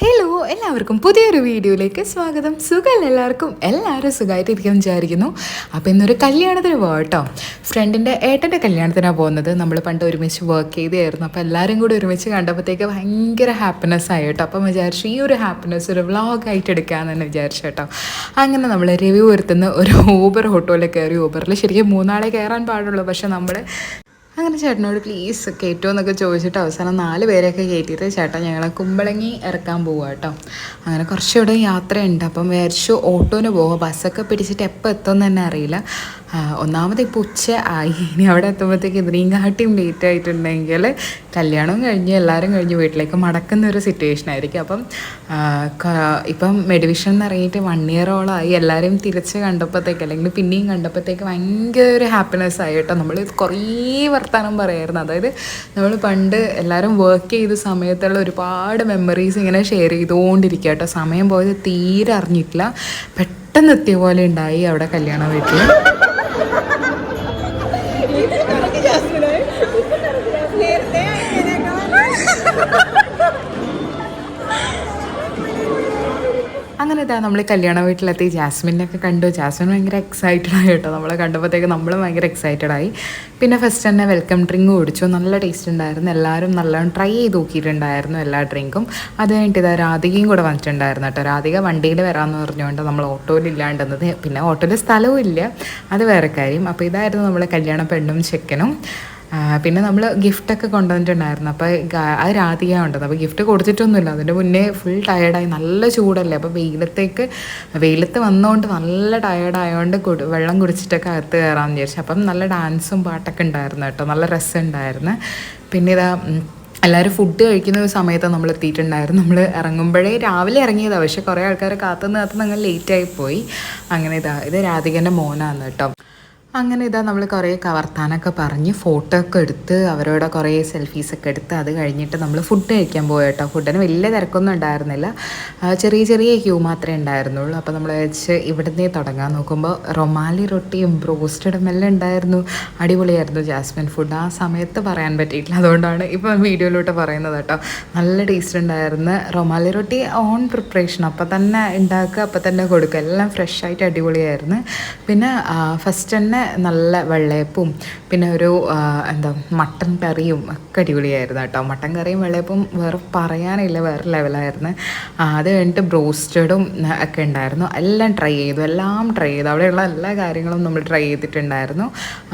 Hello എല്ലാവർക്കും പുതിയൊരു വീഡിയോയിലേക്ക് സ്വാഗതം. സുഖമല്ല എല്ലാവർക്കും? എല്ലാവരും സുഖമായിട്ടിരിക്കും വിചാരിക്കുന്നു. അപ്പോൾ ഇന്നൊരു കല്യാണത്തിന് പോകാം കേട്ടോ. ഫ്രണ്ടിന്റെ ഏട്ടന്റെ കല്യാണത്തിനാണ് പോകുന്നത്. നമ്മൾ പണ്ട് ഒരുമിച്ച് വർക്ക് ചെയ്തായിരുന്നു. അപ്പോൾ എല്ലാവരും കൂടി ഒരുമിച്ച് കണ്ടപ്പോഴത്തേക്ക് ഭയങ്കര ഹാപ്പിനെസ് ആയി അപ്പം വിചാരിച്ചു ഈ ഒരു ഹാപ്പിനെസ് ഒരു വ്ളോഗായിട്ട് എടുക്കാമെന്ന് തന്നെ വിചാരിച്ചു കേട്ടോ. അങ്ങനെ നമ്മൾ റിവ്യൂ വരുത്തുന്ന ഒരു ഊബർ ഓട്ടോയിൽ കയറി. ഊബറിൽ ശരിക്കും മൂന്നാളെ കയറാൻ പാടുള്ളൂ. പക്ഷേ നമ്മൾ അങ്ങനെ ചേട്ടനോട് പ്ലീസ് കയറ്റുമോ എന്നൊക്കെ ചോദിച്ചിട്ട് അവസാനം നാല് പേരെയൊക്കെ കയറ്റിയിട്ട് ചേട്ടൻ ഞങ്ങളെ കുമ്പളങ്ങി ഇറക്കാൻ പോവുക കേട്ടോ അങ്ങനെ കുറച്ചുകൂടെ യാത്രയുണ്ട്. അപ്പം വിചാരിച്ചു ഓട്ടോന് പോവുക ബസ്സൊക്കെ പിടിച്ചിട്ട് എപ്പോൾ എത്തുമെന്ന് തന്നെ അറിയില്ല. ഒന്നാമത് ഇപ്പോൾ ഉച്ച ആയി. ഇനി അവിടെ എത്തുമ്പോഴത്തേക്ക് ഇതിനെയും കാട്ടിയും ലേറ്റ് ആയിട്ടുണ്ടെങ്കിൽ കല്യാണം കഴിഞ്ഞ് എല്ലാവരും കഴിഞ്ഞ് വീട്ടിലേക്ക് മടക്കുന്ന ഒരു സിറ്റുവേഷൻ ആയിരിക്കും. അപ്പം ഇപ്പം മെഡിവിഷൻ എന്ന് ഇറങ്ങിയിട്ട് വൺ ഇയറോളമായി എല്ലാവരെയും തിരിച്ച് കണ്ടപ്പോഴത്തേക്ക് അല്ലെങ്കിൽ പിന്നെയും കണ്ടപ്പോഴത്തേക്ക് ഭയങ്കര ഒരു ഹാപ്പിനെസ് ആയി കേട്ടോ. നമ്മൾ കുറേ വർത്തമാനം പറയായിരുന്നു. അതായത് നമ്മൾ പണ്ട് എല്ലാവരും വർക്ക് ചെയ്ത സമയത്തുള്ള ഒരുപാട് മെമ്മറീസ് ഇങ്ങനെ ഷെയർ ചെയ്തുകൊണ്ടിരിക്കുക കേട്ടോ. സമയം പോയത് തീരെ അറിഞ്ഞിട്ടില്ല. പെട്ടെന്ന് എത്തിയ പോലെ ഉണ്ടായി അവിടെ കല്യാണം വീട്ടിൽ അങ്ങനെ ഇതാ നമ്മൾ കല്യാണ വീട്ടിലെത്തി. ജാസ്മിനൊക്കെ കണ്ടു. ജാസ്മിൻ ഭയങ്കര എക്സൈറ്റഡ് ആയി കേട്ടോ. നമ്മളെ കണ്ടപ്പോഴത്തേക്ക് നമ്മളും ഭയങ്കര എക്സൈറ്റഡ് ആയി. പിന്നെ ഫസ്റ്റ് തന്നെ വെൽക്കം ഡ്രിങ്ക് കുടിച്ചു. നല്ല ടേസ്റ്റ് ഉണ്ടായിരുന്നു. എല്ലാവരും നല്ലോണം ട്രൈ ചെയ്ത് നോക്കിയിട്ടുണ്ടായിരുന്നു എല്ലാ ഡ്രിങ്കും അത് കഴിഞ്ഞിട്ട് ഇതാ രാധികയും കൂടെ വന്നിട്ടുണ്ടായിരുന്നു കേട്ടോ. രാധിക വണ്ടിയിൽ വരാമെന്ന് പറഞ്ഞുകൊണ്ട് നമ്മൾ ഓട്ടോയിൽ ഇല്ലാണ്ടെന്നത് പിന്നെ ഓട്ടോയിൽ സ്ഥലവും ഇല്ല. അത് വേറെ കാര്യം. അപ്പോൾ ഇതായിരുന്നു നമ്മൾ കല്യാണ പെണ്ണും ചെക്കനും. പിന്നെ നമ്മൾ ഗിഫ്റ്റൊക്കെ കൊണ്ടുവന്നിട്ടുണ്ടായിരുന്നു. അപ്പോൾ അത് രാധിക ഉണ്ടത് അപ്പോൾ ഗിഫ്റ്റ് കൊടുത്തിട്ടൊന്നുമില്ല. അതിന്റെ മുന്നേ ഫുൾ ടയേർഡായി നല്ല ചൂടല്ലേ? അപ്പോൾ വെയിലത്തേക്ക് വെയിലത്ത് വന്നുകൊണ്ട് നല്ല ടയേർഡായതുകൊണ്ട് കുടി വെള്ളം കുടിച്ചിട്ടൊക്കെ അകത്ത് കയറാമെന്ന് വിചാരിച്ചു. അപ്പം നല്ല ഡാൻസും പാട്ടൊക്കെ ഉണ്ടായിരുന്നു കേട്ടോ. നല്ല രസമുണ്ടായിരുന്നു പിന്നെ ഇതാ എല്ലാവരും ഫുഡ് കഴിക്കുന്ന ഒരു സമയത്ത് നമ്മൾ എത്തിയിട്ടുണ്ടായിരുന്നു. നമ്മൾ ഇറങ്ങുമ്പോഴേ രാവിലെ ഇറങ്ങിയതാണ് പക്ഷേ കുറേ ആൾക്കാർ കാത്തുനിന്ന് കാത്തുനിന്ന് അങ്ങനെ ലേറ്റായി പോയി. അങ്ങനെ ഇതാ ഇത് രാധികന്റെ മോനാണ് കേട്ടോ. അങ്ങനെ ഇതാ നമ്മൾ കുറേ കവർത്താനൊക്കെ പറഞ്ഞ് ഫോട്ടോ ഒക്കെ എടുത്ത് അവരോട് കുറേ സെൽഫീസൊക്കെ എടുത്ത് അത് കഴിഞ്ഞിട്ട് നമ്മൾ ഫുഡ് കഴിക്കാൻ പോയി കേട്ടോ ഫുഡിന് വലിയ തിരക്കൊന്നും ഉണ്ടായിരുന്നില്ല. ചെറിയ ചെറിയ ക്യൂ മാത്രമേ ഉണ്ടായിരുന്നുള്ളൂ. അപ്പോൾ നമ്മൾ വെച്ച് ഇവിടുന്നേ തുടങ്ങാൻ നോക്കുമ്പോൾ റൊമാലി റൊട്ടിയും ബ്രോസ്റ്റഡും എല്ലാം ഉണ്ടായിരുന്നു. അടിപൊളിയായിരുന്നു ജാസ്മിൻ ഫുഡ് ആ സമയത്ത് പറയാൻ പറ്റിയിട്ടില്ല. അതുകൊണ്ടാണ് ഇപ്പോൾ വീഡിയോയിലോട്ട് പറയുന്നത് കേട്ടോ. നല്ല ടേസ്റ്റ് ഉണ്ടായിരുന്നു. റൊമാലി റൊട്ടി ഓൺ പ്രിപ്പറേഷൻ അപ്പോൾ തന്നെ ഉണ്ടാക്കുക അപ്പോൾ തന്നെ കൊടുക്കുക. എല്ലാം ഫ്രഷ് ആയിട്ട് അടിപൊളിയായിരുന്നു. പിന്നെ ഫസ്റ്റ് തന്നെ നല്ല വെള്ളയപ്പും പിന്നെ ഒരു എന്താ മട്ടൻ കറിയും ഒക്കെ അടിപൊളിയായിരുന്നു കേട്ടോ. മട്ടൻ കറിയും വെള്ളയപ്പും വേറെ പറയാനില്ല വേറെ ലെവലായിരുന്നു. അത് കഴിഞ്ഞിട്ട് ബ്രോസ്റ്റഡും ഒക്കെ ഉണ്ടായിരുന്നു. എല്ലാം ട്രൈ ചെയ്തു എല്ലാം ട്രൈ ചെയ്തു. അവിടെയുള്ള എല്ലാ കാര്യങ്ങളും നമ്മൾ ട്രൈ ചെയ്തിട്ടുണ്ടായിരുന്നു.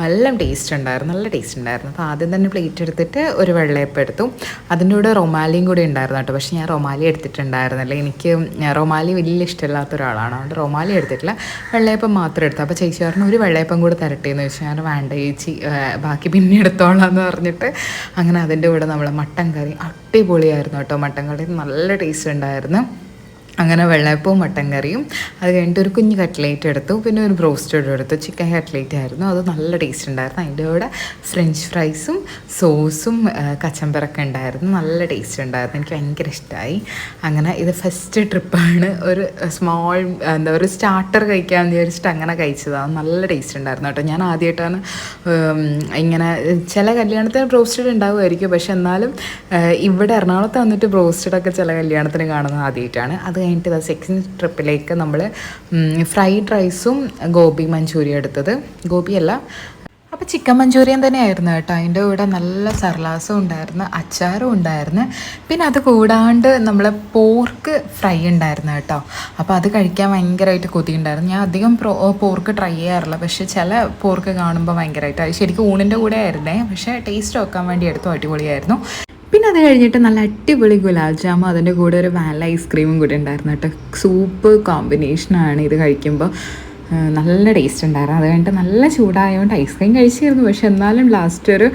എല്ലാം ടേസ്റ്റ് ഉണ്ടായിരുന്നു നല്ല ടേസ്റ്റ് ഉണ്ടായിരുന്നു. അപ്പോൾ ആദ്യം തന്നെ പ്ലേറ്റ് എടുത്തിട്ട് ഒരു വെള്ളയപ്പം എടുത്തു. അതിന്റെ കൂടെ റൊമാലിയും കൂടി ഉണ്ടായിരുന്നു കേട്ടോ. പക്ഷേ ഞാൻ റൊമാലി എടുത്തിട്ടുണ്ടായിരുന്നില്ല. എനിക്ക് റൊമാലി വലിയ ഇഷ്ടമില്ലാത്ത ഒരാളാണ്. അതുകൊണ്ട് റൊമാലി എടുത്തിട്ടില്ല. വെള്ളയപ്പം മാത്രം എടുത്തു. അപ്പോൾ ചേച്ചി പറഞ്ഞു ഒരു വെള്ളയപ്പം കൂടെ തരട്ടെ എന്ന് ചോദിച്ചു ഞാൻ വേണ്ട ചേച്ചി ബാക്കി പിന്നെ എടുത്തോളാം എന്ന് പറഞ്ഞിട്ട് അങ്ങനെ അതിന്റെ കൂടെ നമ്മൾ മട്ടൻ കറി അടിപൊളിയായിരുന്നു കേട്ടോ. മട്ടൻ കറി നല്ല ടേസ്റ്റ് ഉണ്ടായിരുന്നു. അങ്ങനെ വെള്ളയപ്പവും മട്ടൻ കറിയും. അത് കഴിഞ്ഞിട്ട് ഒരു കുഞ്ഞ് കട്ട്ലേറ്റ് എടുത്തു. പിന്നെ ഒരു ബ്രോസ്റ്റഡ് എടുത്തു. ചിക്കൻ കട്ട്ലേറ്റ് ആയിരുന്നു. അത് നല്ല ടേസ്റ്റ് ഉണ്ടായിരുന്നു. അതിന്റെ കൂടെ ഫ്രഞ്ച് ഫ്രൈസും സോസും കച്ചമ്പറൊക്കെ ഉണ്ടായിരുന്നു. നല്ല ടേസ്റ്റ് ഉണ്ടായിരുന്നു. എനിക്ക് ഭയങ്കര ഇഷ്ടമായി അങ്ങനെ ഇത് ഫസ്റ്റ് ട്രിപ്പാണ്. ഒരു സ്മോൾ എന്താ ഒരു സ്റ്റാർട്ടർ കഴിക്കാൻ വിചാരിച്ചിട്ട് അങ്ങനെ കഴിച്ചതാണ് നല്ല ടേസ്റ്റ് ഉണ്ടായിരുന്നു കേട്ടോ. ഞാൻ ആദ്യമായിട്ടാണ് ഇങ്ങനെ ചില കല്യാണത്തിന് ബ്രോസ്റ്റഡ് ഉണ്ടാവുമായിരിക്കും. പക്ഷെ എന്നാലും ഇവിടെ എറണാകുളത്ത് വന്നിട്ട് ബ്രോസ്റ്റഡൊക്കെ ചില കല്യാണത്തിന് കാണുന്നത് ആദ്യമായിട്ടാണ്. അത് കഴിഞ്ഞിട്ട് സെക്കൻഡ് ട്രിപ്പിലേക്ക് നമ്മൾ ഫ്രൈഡ് റൈസും ഗോബി മഞ്ചൂരിയും എടുത്തത്. ഗോപിയല്ല അപ്പോൾ ചിക്കൻ മഞ്ചൂരിയൻ തന്നെയായിരുന്നു കേട്ടോ. അതിന്റെ കൂടെ നല്ല സർലാസും ഉണ്ടായിരുന്നു അച്ചാറും ഉണ്ടായിരുന്നു. പിന്നെ അത് കൂടാണ്ട് നമ്മൾ പോർക്ക് ഫ്രൈ ഉണ്ടായിരുന്നു കേട്ടോ. അപ്പോൾ അത് കഴിക്കാൻ ഭയങ്കരമായിട്ട് കൊതിയുണ്ടായിരുന്നു. ഞാൻ അധികം പോർക്ക് ട്രൈ ചെയ്യാറില്ല. പക്ഷേ ചില പോർക്ക് കാണുമ്പോൾ ഭയങ്കരമായിട്ട്. അത് ശരിക്കും ഊണിന്റെ കൂടെ ആയിരുന്നേ. പക്ഷേ ടേസ്റ്റ് നോക്കാൻ വേണ്ടി എടുത്തു അടിപൊളിയായിരുന്നു. പിന്നെ അത് കഴിഞ്ഞിട്ട് നല്ല അടിപൊളി ഗുലാബ് ജാമും അതിന്റെ കൂടെ ഒരു വാനില ഐസ്ക്രീമും കൂടി ഉണ്ടായിരുന്നു കേട്ടോ. സൂപ്പ് കോമ്പിനേഷനാണ് ഇത് കഴിക്കുമ്പോൾ നല്ല ടേസ്റ്റ് ഉണ്ടായിരുന്നു. അത് കഴിഞ്ഞിട്ട് നല്ല ചൂടായതുകൊണ്ട് ഐസ്ക്രീം കഴിച്ചിരുന്നു. പക്ഷെ എന്നാലും ലാസ്റ്റ് ഒരു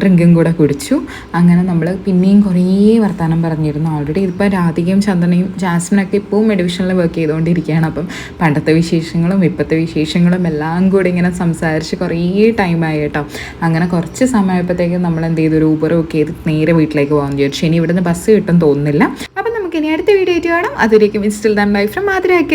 ഡ്രിങ്കും കൂടെ കുടിച്ചു. അങ്ങനെ നമ്മൾ പിന്നെയും കുറേ വർത്തമാനം പറഞ്ഞിരുന്നു. ഓൾറെഡി ഇതിപ്പോൾ രാധികയും ചന്ദനയും ജാസ്മിനൊക്കെ ഇപ്പോൾ മെഡിവിഷനിൽ വർക്ക് ചെയ്തുകൊണ്ടിരിക്കുകയാണ്. അപ്പം പണ്ടത്തെ വിശേഷങ്ങളും ഇപ്പോഴത്തെ വിശേഷങ്ങളും എല്ലാം കൂടി ഇങ്ങനെ സംസാരിച്ച് കുറേ ടൈമായി കേട്ടോ. അങ്ങനെ കുറച്ച് സമയമായപ്പോഴത്തേക്കും നമ്മൾ എന്ത് ചെയ്തു? ഒരു ഊബർ ബുക്ക് ചെയ്ത് നേരെ വീട്ടിലേക്ക് പോകാൻ വിചാരിച്ചു. ഇനി ഇവിടുന്ന് ബസ് കിട്ടും തോന്നുന്നില്ല. അപ്പം നമുക്ക് ഇനി അടുത്ത വീഡിയോ ആയിട്ട് കാണാം. അതിലേക്ക് മിസ്റ്റിൽ ദാൻ ഫ്രം മാതിരാക്കൽ